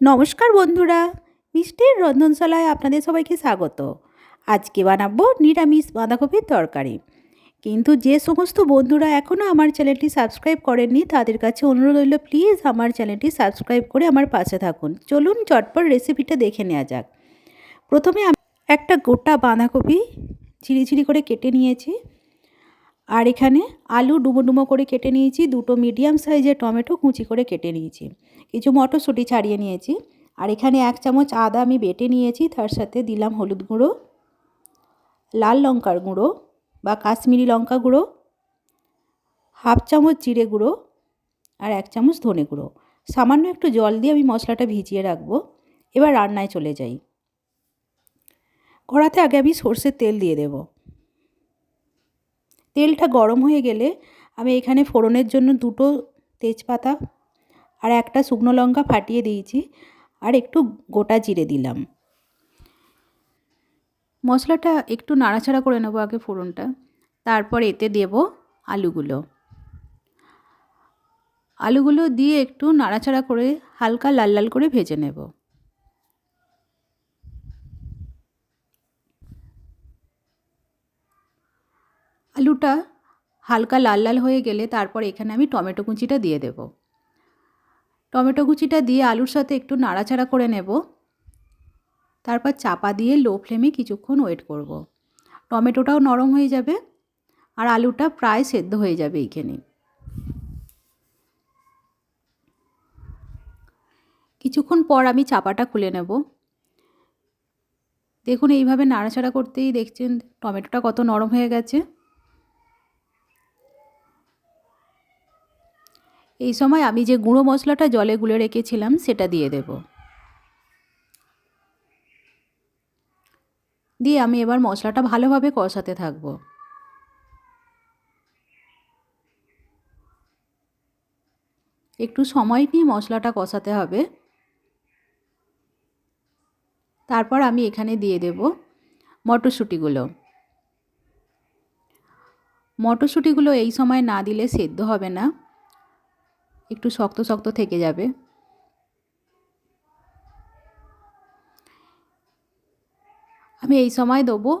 নমস্কার বন্ধুরা, মিষ্টির রন্ধনশালায় আপনাদের সবাইকে স্বাগত। আজকে বানাবো নিরামিষ বাঁধাকপির তরকারি। কিন্তু যে সমস্ত বন্ধুরা এখনও আমার চ্যানেলটি সাবস্ক্রাইব করেননি, তাদের কাছে অনুরোধ রইল প্লিজ আমার চ্যানেলটি সাবস্ক্রাইব করে আমার পাশে থাকুন। চলুন চটপট রেসিপিটা দেখে নেওয়া যাক। প্রথমে একটা গোটা বাঁধাকপি ঝিরিঝিরি করে কেটে নিয়েছি। আর এখানে আলু ডুমো ডুমো করে কেটে নিয়েছি, দুটো মিডিয়াম সাইজের টমেটো কুচি করে কেটে নিয়েছি। কিছু মটরশুঁটি ছাড়িয়ে নিয়েছি। আর এখানে এক চামচ আদা আমি বেটে নিয়েছি, তার সাথে দিলাম হলুদ গুঁড়ো, লাল লঙ্কার গুঁড়ো বা কাশ্মীরি লঙ্কা গুঁড়ো, হাফ চামচ জিরে গুঁড়ো আর এক চামচ ধনে গুঁড়ো। সামান্য একটু জল দিয়ে আমি মশলাটা ভিজিয়ে রাখব। এবার রান্নায় চলে যাই। কড়াতে আগে আমি সর্ষের তেল দিয়ে দেব। তেলটা গরম হয়ে গেলে আমি এখানে ফোড়নের জন্য দুটো তেজপাতা আর একটা শুকনো লঙ্কা ফাটিয়ে দিয়েছি আর একটু গোটা জিরে দিলাম। মশলাটা একটু নাড়াচাড়া করে নেব আগে ফোড়নটা, তারপর এতে দেব আলুগুলো। আলুগুলো দিয়ে একটু নাড়াচাড়া করে হালকা লাল লাল করে ভেজে নেব। আলুটা হালকা লাল লাল হয়ে গেলে তারপর এখানে আমি টমেটো কুচিটা দিয়ে দেব। টমেটো কুচিটা দিয়ে আলুর সাথে একটু নাড়াচাড়া করে নেব। তারপর চাপা দিয়ে লো ফ্লেমে কিছুক্ষণ ওয়েট করব। টমেটোটাও নরম হয়ে যাবে আর আলুটা প্রায় সেদ্ধ হয়ে যাবে এইখানে। কিছুক্ষণ পর আমি চাপাটা খুলে নেব। দেখুন এইভাবে নাড়াচাড়া করতেই দেখছেন টমেটোটা কত নরম হয়ে গেছে। এই সময় আমি যে গুঁড়ো মশলাটা জলে গুলে রেখেছিলাম, সেটা দিয়ে দেব। দিয়ে আমি এবার মশলাটা ভালোভাবে কষাতে থাকব। একটু সময় নিয়ে মশলাটা কষাতে হবে। তারপর আমি এখানে দিয়ে দেব মটরশুঁটিগুলো। মটরশুঁটিগুলো এই সময় না দিলে সেদ্ধ হবে না। একটু শক্ত শক্ত থেকে যাবে। আমি এই সময় দেবো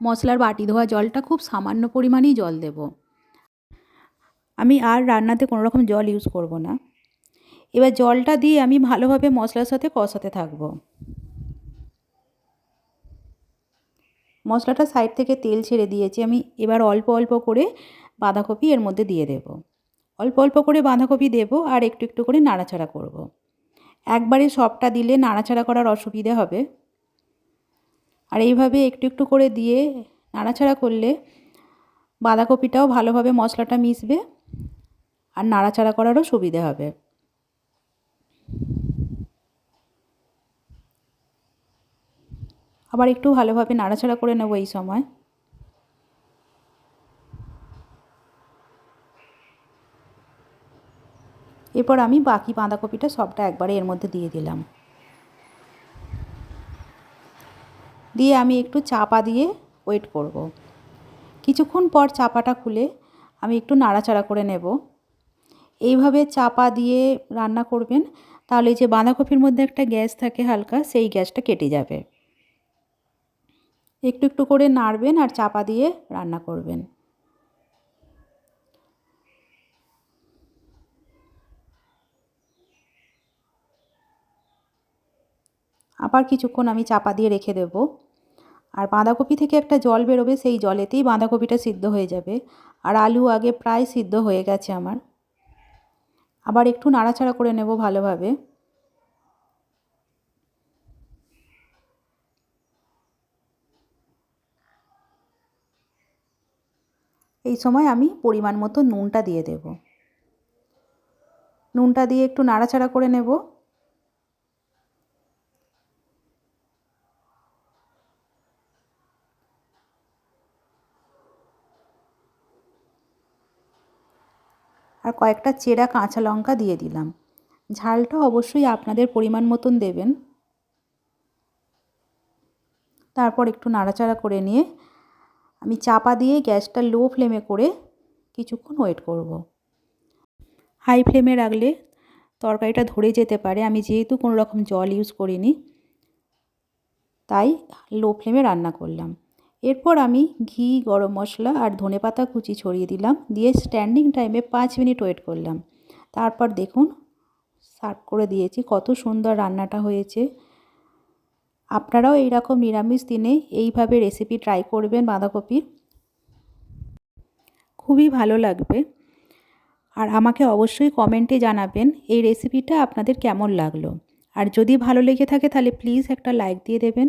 মশলার বাটি ধোয়া জলটা, খুব সামান্য পরিমাণেই জল দেব। আমি আর রান্নাতে কোনো রকম জল ইউজ করব না। এবার জলটা দিয়ে আমি ভালোভাবে মশলার সাথে কষাতে থাকব। মশলাটা সাইড থেকে তেল ছেড়ে দিয়েছি, আমি এবার অল্প অল্প করে বাঁধাকপি এর মধ্যে দিয়ে দেবো। অল্প অল্প করে বাঁধাকপি দেব আর একটু একটু করে নাড়াচাড়া করব। একবারে সবটা দিলে নাড়াচাড়া করার অসুবিধে হবে। আর এইভাবে একটু একটু করে দিয়ে নাড়াচাড়া করলে বাঁধাকপিটাও ভালোভাবে মশলাটা মিশবে আর নাড়াচাড়া করারও সুবিধে হবে। আবার একটু ভালোভাবে নাড়াচাড়া করে নেব এই সময়। এরপর আমি বাকি বাঁধাকপিটা সবটা একবারে এর মধ্যে দিয়ে দিলাম। দিয়ে আমি একটু চাপা দিয়ে ওয়েট করব। কিছুক্ষণ পর চাপাটা খুলে আমি একটু নাড়াচাড়া করে নেব। এইভাবে চাপা দিয়ে রান্না করবেন, তাহলে যে বাঁধাকপির মধ্যে একটা গ্যাস থাকে হালকা, সেই গ্যাসটা কেটে যাবে। একটু একটু করে নাড়বেন আর চাপা দিয়ে রান্না করবেন। আবার কিছুক্ষণ আমি চাপা দিয়ে রেখে দেব। আর বাঁধাকপি থেকে একটা জল বেরোবে, সেই জলেতেই বাঁধাকপিটা সিদ্ধ হয়ে যাবে। আর আলু আগে প্রায় সিদ্ধ হয়ে গেছে আমার। আবার একটু নাড়াচাড়া করে নেব ভালোভাবে। এই সময় আমি পরিমাণ মতো নুনটা দিয়ে দেব। নুনটা দিয়ে একটু নাড়াচাড়া করে নেব। আর কয়েকটা চেরা কাঁচা লঙ্কা দিয়ে দিলাম। ঝালটা অবশ্যই আপনাদের পরিমাণ মতন দেবেন। তারপর একটু নাড়াচাড়া করে নিয়ে আমি চাপা দিয়ে গ্যাসটা লো ফ্লেমে করে কিছুক্ষণ ওয়েট করব। হাই ফ্লেমে রাখলে তরকারিটা ধরে যেতে পারে। আমি যেহেতু কোনো রকম জল ইউজ করিনি, তাই লো ফ্লেমে রান্না করলাম। এরপর আমি ঘি, গরম মশলা আর ধনে পাতা কুচি ছড়িয়ে দিলাম। দিয়ে স্ট্যান্ডিং টাইমে পাঁচ মিনিট ওয়েট করলাম। তারপর দেখুন সার্ভ করে দিয়েছি। কত সুন্দর রান্নাটা হয়েছে। আপনারাও এইরকম নিরামিষ দিনে এইভাবে রেসিপি ট্রাই করবেন বাঁধাকপির। খুবই ভালো লাগবে। আর আমাকে অবশ্যই কমেন্টে জানাবেন এই রেসিপিটা আপনাদের কেমন লাগল। আর যদি ভালো লেগে থাকে তাহলে প্লিজ একটা লাইক দিয়ে দেবেন।